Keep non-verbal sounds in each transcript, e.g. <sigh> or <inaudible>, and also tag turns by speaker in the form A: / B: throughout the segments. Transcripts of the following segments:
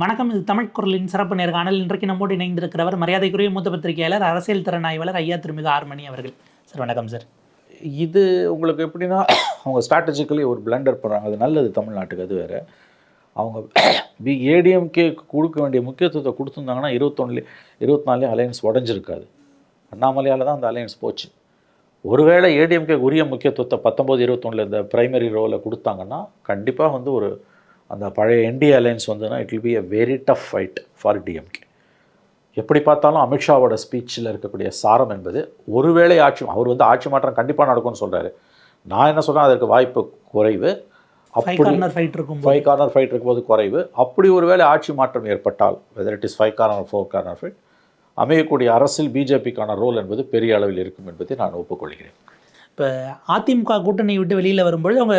A: வணக்கம். இது தமிழ் குரலின் சிறப்பு நேர்காணல். இன்றைக்கு நம்மோடு இணைந்திருக்கிறவர் மரியாதைக்குரிய மூத்த பத்திரிகையாளர் அரசியல் திறனாய்வாளர் ஐயா திருமிகு ஆர்மணி அவர்கள். சார் வணக்கம் சார்.
B: இது உங்களுக்கு எப்படின்னா அவங்க ஸ்ட்ராட்டஜிக்கலி ஒரு பிளண்டர் பண்ணுறாங்க அது நல்லது தமிழ்நாட்டுக்கு அது வேறு. அவங்க பி ஏடிஎம்கே கொடுக்க வேண்டிய முக்கியத்துவத்தை கொடுத்துருந்தாங்கன்னா இருபத்தொன்னுலே இருபத்தி நாலுலேயே அலையன்ஸ் உடஞ்சிருக்காது. அண்ணாமலையால் தான் அந்த அலையன்ஸ் போச்சு. ஒருவேளை ஏடிஎம்கே உரிய முக்கியத்துவத்தை பத்தொம்போது இருபத்தொன்னில் இந்த பிரைமரி ரோவில் கொடுத்தாங்கன்னா கண்டிப்பாக வந்து ஒரு அந்த பழைய என்டிஏ அலையன்ஸ் வந்துன்னா it will be a very tough fight for DMK எப்படி பார்த்தாலும் அமித்ஷாவோட ஸ்பீச்சில் இருக்கக்கூடிய சாரம் என்பது ஒருவேளை ஆட்சி அவர் வந்து ஆட்சி மாற்றம் கண்டிப்பாக நடக்கும்னு சொல்கிறாரு நான் என்ன சொல்கிறேன் அதற்கு வாய்ப்பு குறைவு.
A: ஃபைவ்
B: அப்படி
A: கார்னர் ஃபைட் இருக்கும்
B: ஃபைவ் கார்னர் ஃபைட் இருக்கும்போது குறைவு. அப்படி ஒருவேளை ஆட்சி மாற்றம் ஏற்பட்டால் whether it is five corner four corner fight அமையக்கூடிய அரசில் பிஜேபிக்கான ரோல் என்பது பெரிய அளவில் இருக்கும் என்பதை நான் ஒப்புக்கொள்கிறேன்.
A: இப்போ அதிமுக கூட்டணி விட்டு வெளியில் வரும்பொழுது அவங்க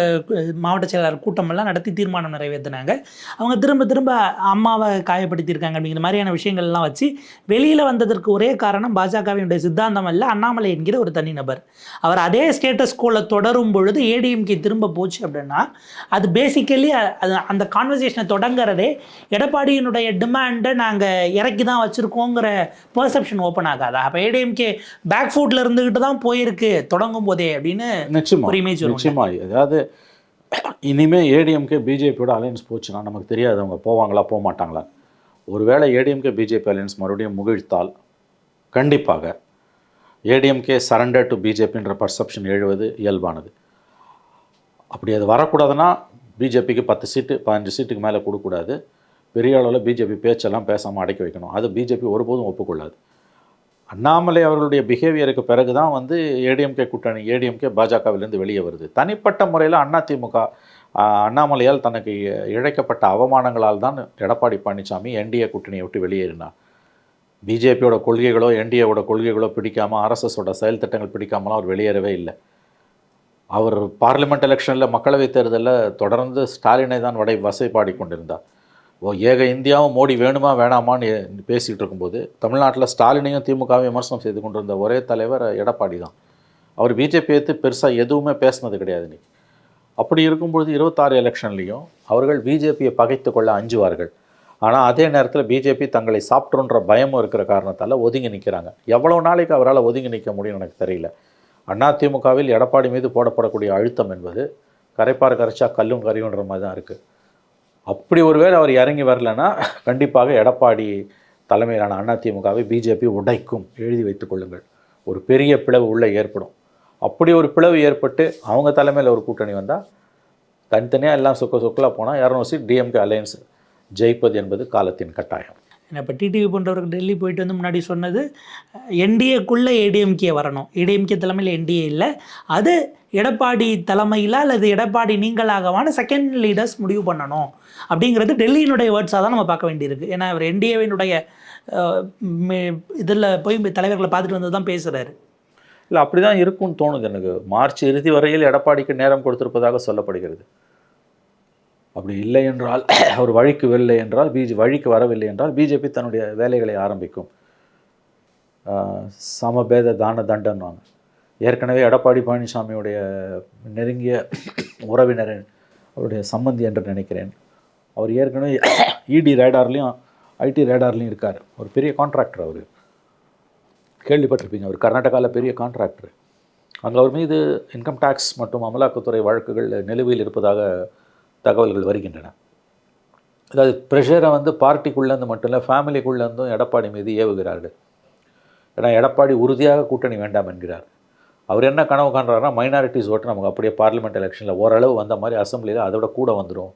A: மாவட்ட செயலாளர் கூட்டமெல்லாம் நடத்தி தீர்மானம் நிறைவேற்றினாங்க அவங்க திரும்ப திரும்ப அம்மாவை காயப்படுத்தியிருக்காங்க அப்படிங்கிற மாதிரியான விஷயங்கள்லாம் வச்சு வெளியில் வந்ததற்கு ஒரே காரணம் பாஜகவினுடைய சித்தாந்தம் அல்ல அண்ணாமலை என்கிற ஒரு தனிநபர். அவர் அதே ஸ்டேட்டஸ் கோல தொடரும் பொழுது ஏடிஎம்கே திரும்ப போச்சு அப்படின்னா அது பேசிக்கலி அது அந்த கான்வர்சேஷனை தொடங்குறதே எடப்பாடியினுடைய டிமாண்டை நாங்கள் இறக்கி தான் வச்சுருக்கோங்கிற பர்செப்ஷன் ஓப்பன் ஆகாதா? அப்போ ஏடிஎம்கே பேக் ஃபுட்டில் இருந்துக்கிட்டு தான் போயிருக்கு. தொடங்கும் போதே அப்படின்னு
B: நிச்சயமா
A: ஒரு வரும்.
B: நிச்சயமா. அதாவது இனிமே ஏடிஎம்கே பிஜேபியோட அலையன்ஸ் போச்சுன்னா நமக்கு தெரியாது அவங்க போவாங்களா போக மாட்டாங்களா ஒருவேளை ஏடிஎம்கே பிஜேபி அலையன்ஸ் மறுபடியும் முகிழ்த்தால் கண்டிப்பாக ஏடிஎம்கே சரண்டர் டு பிஜேபின்ற பர்செப்ஷன் எழுவது இயல்பானது. அப்படி அது வரக்கூடாதுன்னா பிஜேபிக்கு பத்து சீட்டு பதினஞ்சு சீட்டுக்கு மேலே கொடுக்கக்கூடாது. பெரிய அளவில் பிஜேபி பேச்செல்லாம் பேசாமல் அடக்கி வைக்கணும். அது பிஜேபி ஒருபோதும் ஒப்புக்கொள்ளாது. அண்ணாமலை அவர்களுடைய பிஹேவியருக்கு பிறகு தான் வந்து ஏடிஎம்கே கூட்டணி ஏடிஎம்கே பாஜகவிலிருந்து வெளியே வருது. தனிப்பட்ட முறையில் அதிமுக திமுக அண்ணாமலையால் தனக்கு இ- இழைக்கப்பட்ட அவமானங்களால் தான் எடப்பாடி பழனிசாமி என்டிஏ கூட்டணியை விட்டு வெளியேறினார். பிஜேபியோட கொள்கைகளோ என்டிஏவோட கொள்கைகளோ பிடிக்காமல் ஆர்எஸ்எஸோட செயல் திட்டங்கள் பிடிக்காமலாம் அவர் வெளியேறவே இல்லை. அவர் பார்லிமெண்ட் எலெக்ஷனில் மக்களவைத் தேர்தலில் தொடர்ந்து ஸ்டாலினை தான் வடை வசைப்பாடி கொண்டிருந்தார். ஏக இந்தியாவும் மோடி வேணுமா வேணாமான்னு பேசிகிட்டு இருக்கும்போது தமிழ்நாட்டில் ஸ்டாலினையும் திமுகவையும் விமர்சனம் செய்து கொண்டிருந்த ஒரே தலைவர் எடப்பாடி தான். அவர் பிஜேபி எடுத்து பெருசாக எதுவுமே பேசினது கிடையாது நீ அப்படி இருக்கும்பொழுது இருபத்தாறு எலெக்ஷன்லேயும் அவர்கள் பிஜேபியை பகைத்து கொள்ள அஞ்சுவார்கள். ஆனால் அதே நேரத்தில் பிஜேபி தங்களை சாப்பிட்ருன்ற பயமும் இருக்கிற காரணத்தால் ஒதுங்கி நிற்கிறாங்க எவ்வளோ நாளைக்கு அவரால் ஒதுங்கி நிற்க முடியும்னு எனக்கு தெரியல. அண்ணா திமுகவில் எடப்பாடி மீது போடப்படக்கூடிய அழுத்தம் என்பது கரைப்பார் கரைச்சா கல்லும் கரியுன்ற மாதிரி தான் இருக்குது அப்படி ஒருவேளை அவர் இறங்கி வரலன்னா கண்டிப்பாக எடப்பாடி தலைமையிலான அதிமுகவை பிஜேபி உடைக்கும். எழுதி வைத்துக் கொள்ளுங்கள். ஒரு பெரிய பிளவு உள்ளே ஏற்படும். அப்படி ஒரு பிளவு ஏற்பட்டு அவங்க தலைமையில் ஒரு கூட்டணி வந்தால் தனித்தனியாக எல்லாம் சொக்க சொக்கலாக போனால் இரநூறு சீட் டிஎம்கே அலையன்ஸ் ஜெயிப்பது என்பது காலத்தின் கட்டாயம்.
A: ஏன்னா இப்போ டிடிவி போன்றவர்கள் டெல்லி போயிட்டு வந்து முன்னாடி சொன்னது என்டிஏக்குள்ளே ஏடிஎம்கே வரணும். ஏடிஎம்கே தலைமையில் என்டிஏ இல்லை. அது எடப்பாடி தலைமையில் அல்லது எடப்பாடி நீங்களாகவான செகண்ட் லீடர்ஸ் முடிவு பண்ணணும். அப்படிங்கிறது டெல்லியினுடைய வேர்ட்ஸாக தான் நம்ம பார்க்க வேண்டியிருக்கு. ஏன்னா அவர் என்டிஏவினுடைய இதில் போய் தலைவர்களை பார்த்துட்டு வந்து தான் பேசுகிறாரு
B: இல்லை அப்படி தான் இருக்கும்னு தோணுது எனக்கு. மார்ச் இறுதி வரையில் எடப்பாடிக்கு நேரம் கொடுத்திருப்பதாக சொல்லப்படுகிறது. அப்படி இல்லை என்றால் <coughs> அவர் வழிக்கு வரவில்லை என்றால் பிஜே வழிக்கு வரவில்லை என்றால் பிஜேபி தன்னுடைய வேலைகளை ஆரம்பிக்கும். சமபேத தான தண்டன்வாங்க. ஏற்கனவே எடப்பாடி பழனிசாமியுடைய நெருங்கிய <coughs> உறவினர் அவருடைய சம்பந்தி என்று நினைக்கிறேன். அவர் ஏற்கனவே <coughs> இடி ரேடார்லேயும் ஐடி ரேடார்லேயும் இருக்கார். ஒரு பெரிய கான்ட்ராக்டர் அவர். கேள்விப்பட்டிருப்பீங்க அவர் கர்நாடகாவில் பெரிய கான்ட்ராக்டர் அங்கே அவர் மீது இன்கம் டேக்ஸ் மற்றும் அமலாக்கத்துறை வழக்குகள் நிலுவையில் இருப்பதாக தகவல்கள் வருகின்றன. அதாவது ப்ரெஷரை வந்து பார்ட்டிக்குள்ளேருந்து மட்டும் இல்லை ஃபேமிலிக்குள்ளேருந்தும் எடப்பாடி மீது ஏவுகிறார்கள். ஏன்னா எடப்பாடி உறுதியாக கூட்டணி வேண்டாம் என்கிறார். அவர் என்ன கனவு காண்றாருன்னா மைனாரிட்டிஸ் ஓட்டு நமக்கு அப்படியே பார்லிமெண்ட் எலெக்ஷனில் ஓரளவு வந்த மாதிரி அசம்பிளியில் அதோட கூட வந்துடும்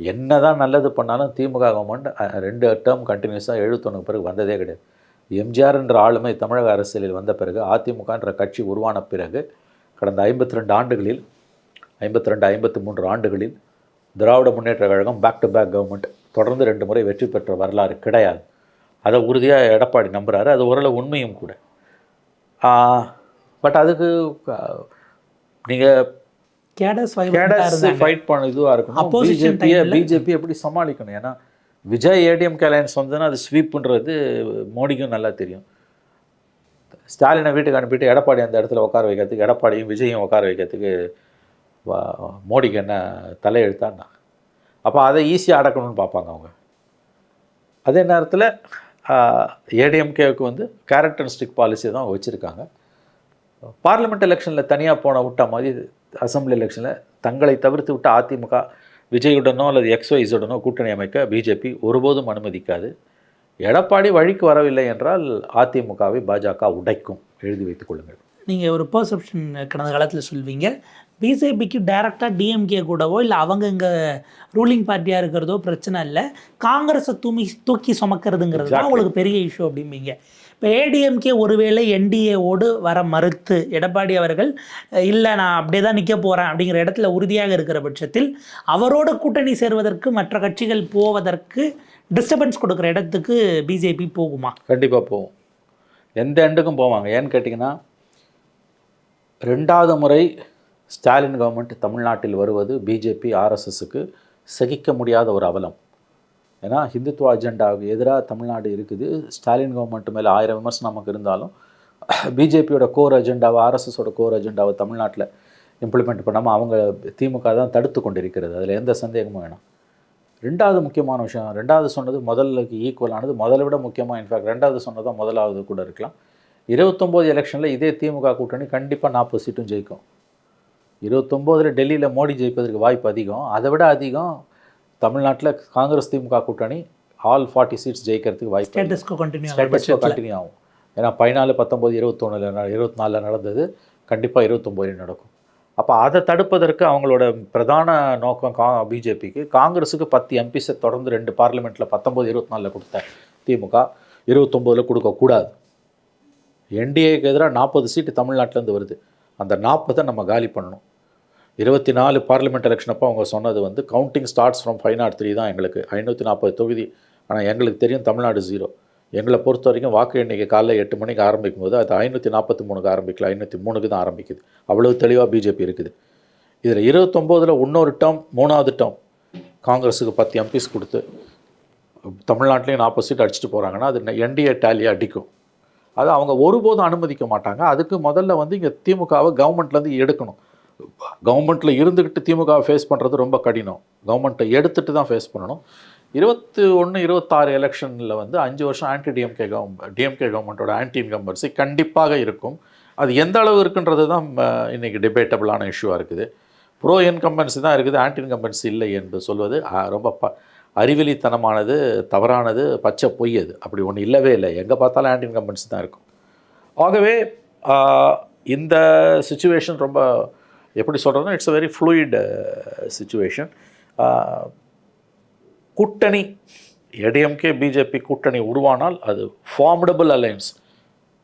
B: என்ன தான் நல்லது பண்ணாலும் திமுக கவர்மெண்ட் ரெண்டு டேர்ம் கண்டினியூஸாக எழுபத்தொன்னுக்கு பிறகு வந்ததே கிடையாது. எம்ஜிஆர் என்ற ஆளுமை தமிழக அரசியலில் வந்த பிறகு அதிமுகன்ற கட்சி உருவான பிறகு கடந்த ஐம்பத்தி ரெண்டு ஆண்டுகளில் ஐம்பத்தி ரெண்டு ஐம்பத்தி மூன்று ஆண்டுகளில் Dravida Munnetra Kazhagam back to back government தொடர்ந்து ரெண்டு முறை வெற்றி பெற்ற வரலாறு கிடையாது. அதை உறுதியாக எடப்பாடி நம்புறாரு. அது ஓரளவு உண்மையும் கூட. பட் அதுக்கு நீங்கள்
A: கேடஸ்
B: ஃபைட் பண்ண இதுவாக இருக்கணும். பிஜேபியை பிஜேபி எப்படி சமாளிக்கணும்? ஏன்னா விஜய் ஏடிஎம் அலையன்ஸ் வந்ததுன்னா அது ஸ்வீப்புன்றது மோடிக்கும் நல்லா தெரியும். ஸ்டாலினை வீட்டுக்கு அனுப்பிட்டு எடப்பாடி அந்த இடத்துல உட்கார வைக்கிறதுக்கு எடப்பாடியும் விஜயும் உட்கார வைக்கிறதுக்கு மோடிக்கு என்ன தலையெழுத்தான்னா? அப்போ அதை ஈஸியாக அடக்கணும்னு பார்ப்பாங்க அவங்க. அதே நேரத்தில் ஏடிஎம்கேவுக்கு வந்து கேரக்டரிஸ்டிக் பாலிசி தான் வச்சுருக்காங்க. பார்லிமெண்ட் எலெக்ஷனில் தனியாக போன விட்ட மாதிரி அசம்பிளி எலெக்ஷனில் தங்களை தவிர்த்து விட்டு அதிமுக விஜயுடனோ அல்லது எக்ஸ்வைஸுடனோ கூட்டணி அமைக்க பிஜேபி ஒருபோதும் அனுமதிக்காது. எடப்பாடி வழிக்கு வரவில்லை என்றால் அதிமுகவை பாஜக உடைக்கும். எழுதி வைத்துக் கொள்ளுங்கள்.
A: நீங்கள் ஒரு பர்செப்ஷன் கடந்த காலத்தில் சொல்வீங்க. பிஜேபிக்கு டைரெக்டாக டிஎம்கே கூடவோ இல்லை அவங்க இங்கே ரூலிங் பார்ட்டியாக இருக்கிறதோ பிரச்சனை இல்லை. காங்கிரஸை தூமி தூக்கி சுமக்கிறதுங்கிறது தான் உங்களுக்கு பெரிய இஷ்யூ அப்படிம்பீங்க. இப்போ ஏடிஎம்கே ஒருவேளை என்டிஏவோடு வர மறுத்து எடப்பாடி அவர்கள் இல்லை நான் அப்படியே தான் நிற்க போகிறேன் அப்படிங்கிற இடத்துல உறுதியாக இருக்கிற பட்சத்தில் அவரோட கூட்டணி சேர்வதற்கு மற்ற கட்சிகள் போவதற்கு டிஸ்டர்பன்ஸ் கொடுக்குற இடத்துக்கு பிஜேபி போகுமா?
B: கண்டிப்பாக போகும். எந்த எண்டுக்கும் போவாங்க. ஏன்னு கேட்டிங்கன்னா ரெண்டாவது முறை ஸ்டாலின் கவர்மெண்ட் தமிழ்நாட்டில் வருவது பிஜேபி ஆர்எஸ்எஸ்க்கு சகிக்க முடியாத ஒரு அவலம். ஏன்னா ஹிந்துத்துவ அஜெண்டாவுக்கு எதிராக தமிழ்நாடு இருக்குது. ஸ்டாலின் கவர்மெண்ட் மேலே ஆயிரம் விமர்சனம் நமக்கு இருந்தாலும் பிஜேபியோட கோர் அஜெண்டாவை ஆர்எஸ்எஸோட கோர் அஜெண்டாவை தமிழ்நாட்டில் இம்ப்ளிமெண்ட் பண்ணாமல் அவங்க திமுக தான் தடுத்து கொண்டிருக்கிறது. அதில் எந்த சந்தேகமும் வேணாம். ரெண்டாவது முக்கியமான விஷயம் ரெண்டாவது சொன்னது முதலுக்கு ஈக்குவலானது முதல்ல விட முக்கியமாக இன்ஃபேக்ட் ரெண்டாவது சொன்னதான் முதலாவது கூட இருக்கலாம். இருபத்தொம்போது எலெக்ஷனில் இதே திமுக கூட்டணி கண்டிப்பாக நாற்பது சீட்டும் ஜெயிக்கும். இருபத்தொம்போதில் டெல்லியில் மோடி ஜெயிப்பதற்கு வாய்ப்பு அதிகம். அதை விட அதிகம் தமிழ்நாட்டில் காங்கிரஸ் திமுக கூட்டணி ஆல் ஃபார்ட்டி சீட்ஸ் ஜெயிக்கிறதுக்கு வாய்ப்பு அதிகம்.
A: ஸ்டேட்டஸ்கோ கண்டினியூ
B: கண்டினியூ ஆகும். ஏன்னா பதினாலு பத்தொம்போது இருபத்தொன்னில் இருபத்தி நாலில் நடந்தது. கண்டிப்பாக இருபத்தொம்போதில் நடக்கும். அப்போ அதை தடுப்பதற்கு அவங்களோட பிரதான நோக்கம் கா பிஜேபிக்கு. காங்கிரஸுக்கு பத்து எம்பிஸை தொடர்ந்து ரெண்டு பார்லிமெண்ட்டில் பத்தொம்போது இருபத்தி நாலில் கொடுத்த திமுக இருபத்தொம்போதில் கொடுக்கக்கூடாது என்டிஏக்கு எதிராக நாற்பது சீட்டு தமிழ்நாட்டிலேருந்து வருது. அந்த நாற்பதை நம்ம காலி பண்ணணும். இருபத்தி நாலு பார்லிமெண்ட் எலெக்ஷன் அப்போ அவங்க சொன்னது வந்து counting starts from five nought three தான் எங்களுக்கு. ஐநூற்றி நாற்பது தொகுதி. ஆனால் எங்களுக்கு தெரியும் தமிழ்நாடு ஜீரோ எங்களை பொறுத்த வரைக்கும் வாக்கு எண்ணிக்கை காலைல எட்டு மணிக்கு ஆரம்பிக்கும் போது அது ஐநூற்றி நாற்பத்தி மூணுக்கு ஆரம்பிக்கல ஐநூற்றி மூணுக்கு தான் ஆரம்பிக்குது. அவ்வளோ தெளிவாக பிஜேபி இருக்குது. இதில் இருபத்தொம்போதில் இன்னொரு டேர்ம் மூணாவது டேர்ம் காங்கிரஸுக்கு பத்து எம்பிஸ் கொடுத்து தமிழ்நாட்டிலையும் நாற்பது சீட் அடிச்சுட்டு போகிறாங்கன்னா அது என்டிஏ டேலியாக அடிக்கும். அது அவங்க ஒருபோதும் அனுமதிக்க மாட்டாங்க. அதுக்கு முதல்ல வந்து இங்கே திமுகவை கவர்மெண்ட்லேருந்து எடுக்கணும். கவர்மெண்ட்டில் இருந்துக்கிட்டு திமுகவை ஃபேஸ் பண்ணுறது ரொம்ப கடினம். கவர்மெண்ட்டை எடுத்துகிட்டு தான் ஃபேஸ் பண்ணணும். இருபத்தி ஒன்று இருபத்தாறு எலெக்ஷனில் வந்து அஞ்சு வருஷம் ஆன்டி டிஎம்கே கவர்மெண்ட் டிஎம்கே கவர்மெண்ட்டோட ஆன்டி இன்கம்பன்சி கண்டிப்பாக இருக்கும். அது எந்த அளவு இருக்குன்றது தான் இன்றைக்கி டிபேட்டபிளான இஷ்யூவாக இருக்குது. ப்ரோ இன்கம்பன்சி தான் இருக்குது ஆன்டி இன்கம்பன்சி இல்லை என்று சொல்வது ரொம்ப ப அறிவிலித்தனமானது தவறானது பச்சை பொய் அது. அப்படி ஒன்று இல்லவே இல்லை. எங்கே பார்த்தாலும் ஆன்டி இன்கம்பன்சி தான் இருக்கும். ஆகவே இந்த சுச்சுவேஷன் ரொம்ப எப்படி சொல்கிறதுனா it's a very fluid situation கூட்டணி ஏடிஎம்கே பிஜேபி கூட்டணி உருவானால் அது ஃபார்முடபுள் அலையன்ஸ்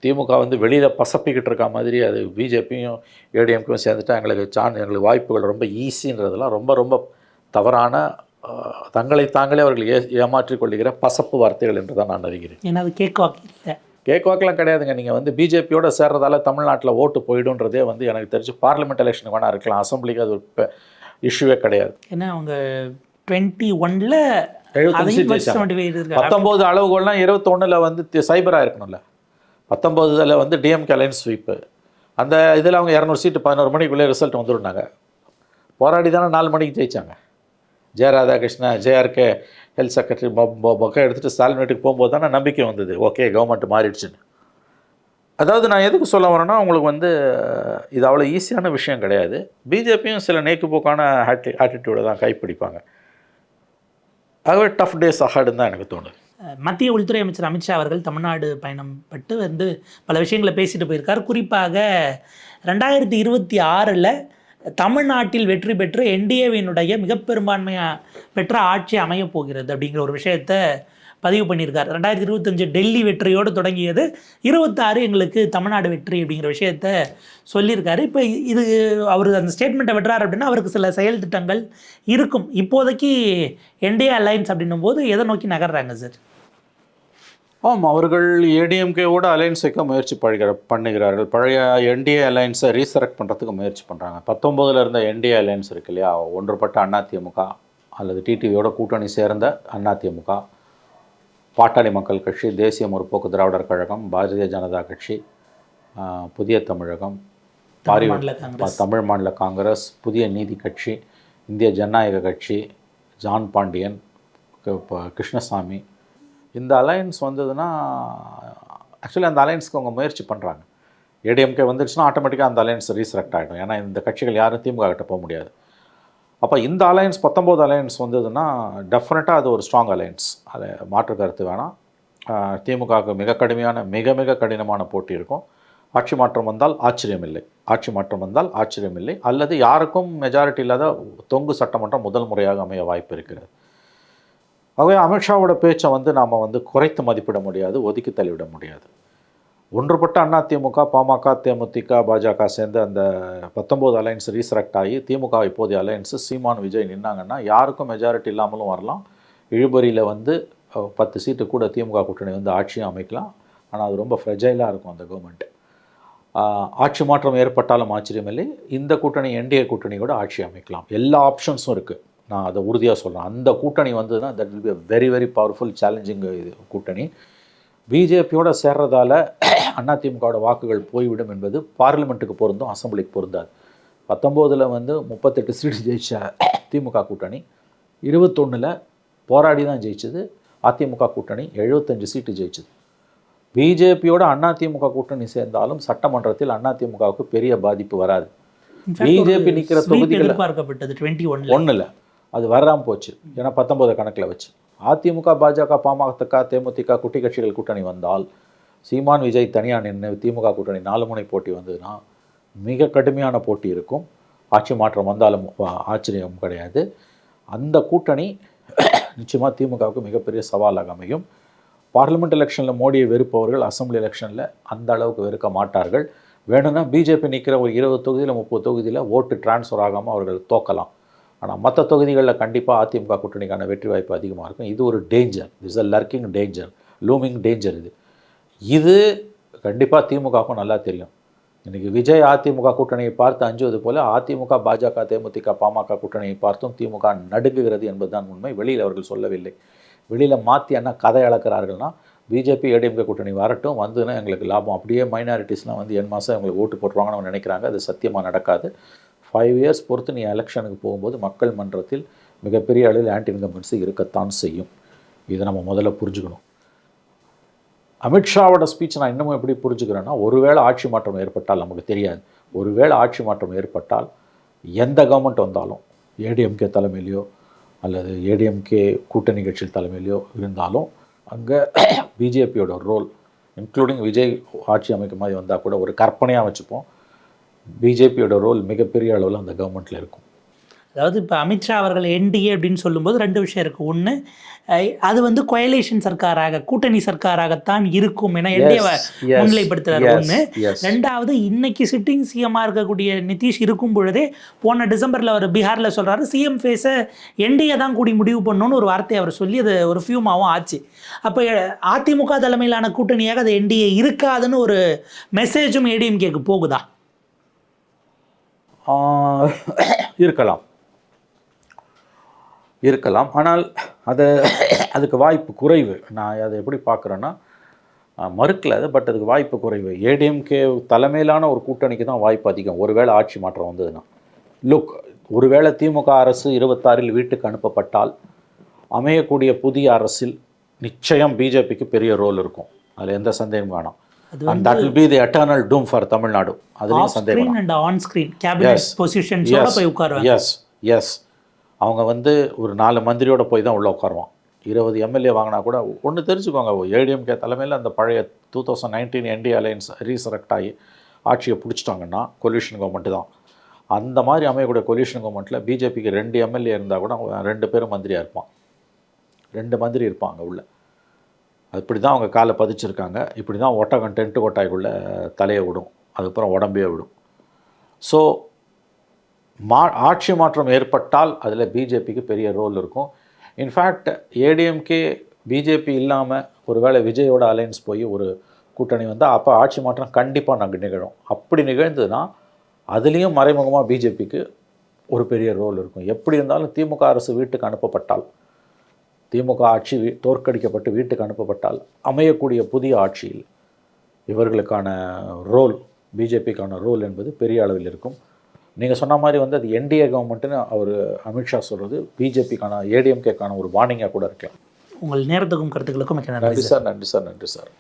B: திமுக வந்து வெளியில் பசப்பிக்கிட்டு இருக்க மாதிரி அது பிஜேபியும் ஏடிஎம்கேயும் சேர்ந்துட்டா எங்களுக்கு சான் எங்களுக்கு வாய்ப்புகள் ரொம்ப ஈஸின்றதெல்லாம் ரொம்ப ரொம்ப தவறான தங்களை தாங்களே அவர்கள் ஏ ஏமாற்றிக் கொள்ளுகிற பசப்பு வார்த்தைகள் என்று தான் நான் அறிகிறேன்.
A: ஏன்னா அது கேக் வாக்கு இல்லை
B: கேக் வாக்கெலாம் கிடையாதுங்க. நீங்கள் வந்து பிஜேபியோட சேர்றதால தமிழ்நாட்டில் ஓட்டு போயிடுன்றதே வந்து எனக்கு தெரிஞ்சு பார்லிமெண்ட் எலெக்ஷனுக்கு வேணா இருக்கலாம். அசம்பிளிக்கு அது ஒரு இஷ்யூவே கிடையாது.
A: ஏன்னா அவங்க டுவெண்ட்டி ஒன்ல
B: பத்தொம்போது அளவுகோல்லாம் இருபத்தொன்னில் வந்து சைபராக இருக்கணும்ல. பத்தொம்போதுல வந்து டிஎம்கே அலைன்ஸ் ஸ்வீப்பு. அந்த இதில் அவங்க இரநூறு சீட்டு பதினோரு மணிக்குள்ளே ரிசல்ட் வந்துருந்தாங்க போராடி தானே நாலு மணிக்கு ஜெயிச்சாங்க. J Radhakrishnan JRK health secretary பொக்கை எடுத்துகிட்டு ஸ்டாலின் வீட்டுக்கு போகும்போது தான் நம்பிக்கை வந்தது. ஓகே கவர்மெண்ட் மாறிடுச்சுன்னு. அதாவது நான் எதுக்கு சொல்ல வரேன்னா உங்களுக்கு வந்து இது அவ்வளோ ஈஸியான விஷயம் கிடையாது. பிஜேபியும் சில நேக்குப்போக்கான ஆட்டி ஆட்டிடியூடை தான் கைப்பிடிப்பாங்க. ஆகவே டஃப் டேஸ் அஹாடுன்னு தான் எனக்கு தோணுது.
A: மத்திய உள்துறை அமைச்சர் அமித்ஷா அவர்கள் தமிழ்நாடு பயணம் பட்டு வந்து பல விஷயங்களை பேசிட்டு போயிருக்கார். குறிப்பாக ரெண்டாயிரத்தி இருபத்தி ஆறில் தமிழ்நாட்டில் வெற்றி பெற்று என்டிஏவினுடைய மிக பெரும்பான்மையாக பெற்ற ஆட்சி அமையப் போகிறது அப்படிங்கிற ஒரு விஷயத்தை பதிவு பண்ணியிருக்கார். ரெண்டாயிரத்தி இருபத்தஞ்சு டெல்லி வெற்றியோடு தொடங்கியது. இருபத்தாறு எங்களுக்கு தமிழ்நாடு வெற்றி அப்படிங்கிற விஷயத்த சொல்லியிருக்காரு. இப்போ இது அவர் அந்த ஸ்டேட்மெண்ட்டை விடுறாரு அப்படின்னா அவருக்கு சில செயல் திட்டங்கள் இருக்கும். இப்போதைக்கு என்டிஏ அலைன்ஸ் அப்படின்னும் போது எதை நோக்கி நகர்றாங்க சார்
B: ஆம் அவர்கள் ஏடிஎம்கேவோட அலைன்ஸ் வைக்க முயற்சி பழுகிற பண்ணுகிறார்கள். பழைய என்டிஏ அலைன்ஸை ரீசெலக்ட் பண்ணுறதுக்கு முயற்சி பண்ணுறாங்க பத்தொம்போதில் இருந்த என்டிஏ அலைன்ஸ் இருக்கு இல்லையா? ஒன்றுபட்ட அதிமுக அல்லது டிடிவியோட கூட்டணி சேர்ந்த அதிமுக பாட்டாளி மக்கள் கட்சி தேசிய முற்போக்கு திராவிடர் கழகம் பாரதிய ஜனதா கட்சி புதிய தமிழகம். தமிழ் மாநில காங்கிரஸ். புதிய நீதி கட்சி இந்திய ஜனநாயக கட்சி ஜான் பாண்டியன் கிருஷ்ணசாமி இந்த அலையன்ஸ் வந்ததுன்னா ஆக்சுவலி அந்த அலையன்ஸ்க்கு அவங்க முயற்சி பண்ணுறாங்க ஏடிஎம்கே வந்துருச்சுன்னா ஆட்டோமேட்டிக்காக அந்த அலையன்ஸ் ரீசெலக்ட் ஆகிடும் ஏன்னா இந்த கட்சிகள் யாரும் திமுக கிட்ட போக முடியாது. அப்போ இந்த அலையன்ஸ் பத்தொம்போது அலையன்ஸ் வந்ததுன்னா டெஃபினட்டாக அது ஒரு ஸ்ட்ராங் அலையன்ஸ் அது மாற்று கருத்து வேணாம். திமுகவுக்கு மிக கடுமையான மிக மிக கடினமான போட்டி இருக்கும். ஆட்சி மாற்றம் வந்தால் ஆச்சரியமில்லை. ஆட்சி மாற்றம் வந்தால் ஆச்சரியமில்லை. அல்லது யாருக்கும் மெஜாரிட்டி இல்லாத தொங்கு சட்டமன்றம் முதல் முறையாக அமைய வாய்ப்பு இருக்கிறது. ஆகவே அமித்ஷாவோட பேச்சை வந்து நாம் வந்து குறைத்து மதிப்பிட முடியாது ஒதுக்கி தள்ளிவிட முடியாது. ஒன்றுபட்ட அதிமுக பாமக தேமுதிக பாஜக சேர்ந்து அந்த பத்தொம்போது அலையன்ஸ் ரீசெலக்ட் ஆகி திமுக இப்போதைய அலையன்ஸ் சீமான் விஜய் நின்னாங்கன்னா யாருக்கும் மெஜாரிட்டி இல்லாமலும் வரலாம். இழுபறியில் வந்து பத்து சீட்டு கூட திமுக கூட்டணி வந்து ஆட்சியும் அமைக்கலாம். ஆனால் அது ரொம்ப ஃப்ரெஜைலாக இருக்கும் அந்த கவர்மெண்ட் ஆட்சி மாற்றம் ஏற்பட்டாலும் ஆச்சரியமில்லை. இந்த கூட்டணி என்டிஏ கூட்டணி கூட ஆட்சி அமைக்கலாம். எல்லா ஆப்ஷன்ஸும் இருக்குது நான் அதை உறுதியாக சொல்கிறேன் அந்த கூட்டணி வந்ததுன்னா that will be very very powerful challenging இது கூட்டணி. பிஜேபியோட சேர்றதால <clears throat> அதிமுகவோட வாக்குகள் போய்விடும் என்பது பார்லிமெண்ட்டுக்கு பொருந்தும் அசம்பிளிக்கு பொருந்தாது. பத்தொம்போதில் வந்து முப்பத்தெட்டு சீட்டு ஜெயிச்ச <clears throat> திமுக கூட்டணி இருபத்தொன்னில் போராடி தான் ஜெயிச்சது. அதிமுக கூட்டணி எழுபத்தஞ்சு சீட்டு ஜெயிச்சது. பிஜேபியோட அதிமுக கூட்டணி சேர்ந்தாலும் சட்டமன்றத்தில் அதிமுகவுக்கு பெரிய பாதிப்பு வராது. பிஜேபி நிற்கிற
A: ஒன்ல
B: ஒன்றில் அது வராமல் போச்சு. ஏன்னா பத்தொம்போது கணக்கில் வச்சு. அதிமுக பாஜக பாமக தேமுதிக குட்டி கட்சிகள் கூட்டணி வந்தால் சீமான் விஜய் தனியாக நின்று திமுக கூட்டணி நாலு முனை போட்டி வந்ததுன்னா மிக கடுமையான போட்டி இருக்கும். ஆட்சி மாற்றம் வந்தாலும் ஆச்சரியம் கிடையாது. அந்த கூட்டணி நிச்சயமாக திமுகவுக்கு மிகப்பெரிய சவாலாக அமையும். பார்லிமெண்ட் எலெக்ஷனில் மோடியை வெறுப்பவர்கள் அசெம்பிளி எலெக்ஷனில் அந்த அளவுக்கு வெறுக்க மாட்டார்கள். வேணும்னா பிஜேபி நிற்கிற ஒரு இருபது தொகுதியில் முப்பது தொகுதியில் ஓட்டு டிரான்ஸ்ஃபர் ஆகாமல் அவர்கள் தோக்கலாம். ஆனால் மற்ற தொகுதிகளில் கண்டிப்பாக அதிமுக கூட்டணிக்கான வெற்றி வாய்ப்பு அதிகமாக இருக்கும். இது ஒரு danger is a lurking danger looming danger இது. இது கண்டிப்பாக திமுகவுக்கும் நல்லா தெரியும். இன்றைக்கி விஜய் அதிமுக கூட்டணியை பார்த்து அஞ்சுவது போல் அதிமுக பாஜக தேமுதிக பாமக கூட்டணியை பார்த்தும் திமுக நடுங்குகிறது என்பதுதான் உண்மை. வெளியில் அவர்கள் சொல்லவில்லை. வெளியில் மாற்றி என்ன கதை அளக்கிறார்கள்னா பிஜேபி ஏடிஎம்கே கூட்டணி வரட்டும் வந்துன்னா எங்களுக்கு லாபம். அப்படியே மைனாரிட்டிஸ்லாம் வந்து என் மாதம் எங்களுக்கு ஓட்டு போட்டுருவாங்கன்னு அவங்க நினைக்கிறாங்க. அது சத்தியமாக நடக்காது. ஃபைவ் இயர்ஸ் பொறுத்து நீ எலெக்ஷனுக்கு போகும்போது மக்கள் மன்றத்தில் மிகப்பெரிய அளவில் ஆன்டி இன்கம்பன்சி இருக்கத்தான் செய்யும். இதை நம்ம முதல்ல புரிஞ்சுக்கணும். அமித்ஷாவோட ஸ்பீச் நான் இன்னமும் எப்படி புரிஞ்சுக்கிறேன்னா ஒருவேளை ஆட்சி மாற்றம் ஏற்பட்டால் நமக்கு தெரியாது. ஒருவேளை ஆட்சி மாற்றம் ஏற்பட்டால் எந்த கவர்மெண்ட் வந்தாலும் ஏடிஎம்கே தலைமையிலையோ அல்லது ஏடிஎம்கே கூட்டணி கட்சி தலைமையிலையோ இருந்தாலும் அங்கே பிஜேபியோட ரோல் இன்க்ளூடிங் விஜய் ஆட்சி அமைக்கும் மாதிரி வந்தால் கூட ஒரு கற்பனையாக வச்சுப்போம். பிஜேபியோட ரோல் மிகப்பெரிய அளவில் அந்த கவர்மெண்ட்டில் இருக்கும்.
A: அதாவது இப்போ அமித்ஷா அவர்கள் என்டிஏ அப்படின்னு சொல்லும்போது ரெண்டு விஷயம் இருக்குது ஒன்று அது வந்து கொயலேஷன் சர்க்காராக கூட்டணி சர்க்காராகத்தான் இருக்கும் என என்டிஏவை
B: yes,
A: ஒன்று. ரெண்டாவது இன்னைக்கு சிட்டிங் சிஎம்மாக இருக்கக்கூடிய நிதிஷ் இருக்கும் பொழுதே போன டிசம்பரில் அவர் பீகாரில் சொல்கிறாரு சிஎம் ஃபேஸை என்டிஏ தான் கூடி முடிவு பண்ணணும்னு ஒரு வார்த்தையை அவர் சொல்லி அது ஒரு ஃபியூமாவும் ஆச்சு. அப்போ அதிமுக தலைமையிலான கூட்டணியாக அது என்டிஏ இருக்காதுன்னு ஒரு மெசேஜும் ஏடிஎம்கேக்கு போகுதா?
B: இருக்கலாம். இருக்கலாம். ஆனால் அதை அதுக்கு வாய்ப்பு குறைவு. நான் அதை எப்படி பார்க்குறேன்னா மறுக்கல அது பட் அதுக்கு வாய்ப்பு குறைவு. ஏடிஎம்கே தலைமையிலான ஒரு கூட்டணிக்கு தான் வாய்ப்பு அதிகம். ஒருவேளை ஆட்சி மாற்றம் வந்ததுன்னா. லுக் ஒருவேளை திமுக அரசு இருபத்தாறில் வீட்டுக்கு அனுப்பப்பட்டால் அமையக்கூடிய புதிய அரசில் நிச்சயம் பிஜேபிக்கு பெரிய ரோல் இருக்கும். அதில் எந்த சந்தேகமும் வேணாம். And that will be the eternal doom for Tamil Nadu அதுலேயும் சந்தேகம்.
A: அண்ட் ஆன் ஸ்க்ரீன் கேபினட் பொசிஷன்ஸோட போய் உட்காருவாங்க.
B: எஸ் எஸ் அவங்க வந்து ஒரு நாலு மந்திரியோட போய் தான் உள்ளே உட்காருவான். இருபது எம்எல்ஏ வாங்கினா கூட ஒன்று தெரிஞ்சுக்கோங்க. ஏடிஎம்கே தலைமையில் அந்த பழைய two thousand nineteen NDA alliance reselect ஆகி ஆட்சியை பிடிச்சிட்டாங்கன்னா கொல்யூஷன் கவர்மெண்ட் தான். அந்த மாதிரி அமையக்கூடிய கொல்யூஷன் கவர்மெண்ட்டில் பிஜேபிக்கு ரெண்டு எம்எல்ஏ இருந்தால் கூட ரெண்டு பேரும் மந்திரியாக இருப்பான். ரெண்டு மந்திரி இருப்பாங்க உள்ள. அப்படி தான் அவங்க காலை பதிச்சிருக்காங்க. இப்படி தான் ஒட்டகம் டென்ட்டு கொட்டாய்க்குள்ளே தலையை விடும். அதுக்கப்புறம் உடம்பே விடும். ஸோ மா ஆட்சி மாற்றம் ஏற்பட்டால் அதில் பிஜேபிக்கு பெரிய ரோல் இருக்கும். இன்ஃபேக்ட் ஏடிஎம்கே பிஜேபி இல்லாமல் ஒருவேளை விஜயோட அலையன்ஸ் போய் ஒரு கூட்டணி வந்தால் அப்போ ஆட்சி மாற்றம் கண்டிப்பாக நாங்கள் நிகழும். அப்படி நிகழ்ந்ததுன்னா அதுலேயும் மறைமுகமாக பிஜேபிக்கு ஒரு பெரிய ரோல் இருக்கும். எப்படி இருந்தாலும் திமுக அரசு வீட்டுக்கு அனுப்பப்பட்டால் திமுக ஆட்சி தோற்கடிக்கப்பட்டு வீட்டுக்கு அனுப்பப்பட்டால் அமையக்கூடிய புதிய ஆட்சியில் இவர்களுக்கான ரோல் பிஜேபிக்கான ரோல் என்பது பெரிய அளவில் இருக்கும். நீங்கள் சொன்ன மாதிரி வந்து அது என்டிஏ கவர்மெண்ட்டுன்னு அவர் அமித்ஷா சொல்கிறது பிஜேபிக்கான ஏடிஎம்கேக்கான ஒரு வார்னிங்காக கூட இருக்கலாம்.
A: உங்கள் நேரத்துக்கும் கருத்துக்களுக்கும்
B: நன்றி சார் நன்றி சார் நன்றி சார்.